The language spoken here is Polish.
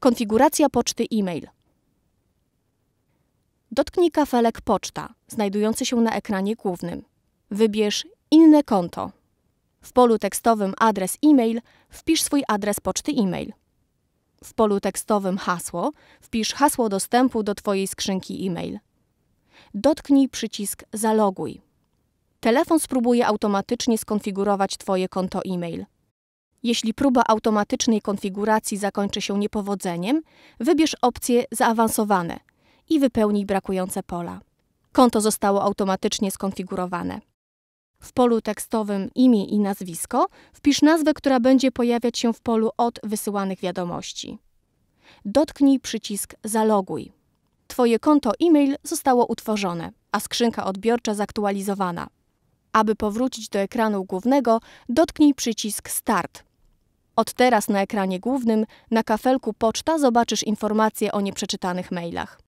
Konfiguracja poczty e-mail. Dotknij kafelek Poczta, znajdujący się na ekranie głównym. Wybierz Inne konto. W polu tekstowym Adres e-mail wpisz swój adres poczty e-mail. W polu tekstowym Hasło wpisz hasło dostępu do Twojej skrzynki e-mail. Dotknij przycisk Zaloguj. Telefon spróbuje automatycznie skonfigurować Twoje konto e-mail. Jeśli próba automatycznej konfiguracji zakończy się niepowodzeniem, wybierz opcję Zaawansowane i wypełnij brakujące pola. Konto zostało automatycznie skonfigurowane. W polu tekstowym imię i nazwisko wpisz nazwę, która będzie pojawiać się w polu od wysyłanych wiadomości. Dotknij przycisk Zaloguj. Twoje konto e-mail zostało utworzone, a skrzynka odbiorcza zaktualizowana. Aby powrócić do ekranu głównego, dotknij przycisk Start. Od teraz na ekranie głównym, na kafelku Poczta zobaczysz informacje o nieprzeczytanych mailach.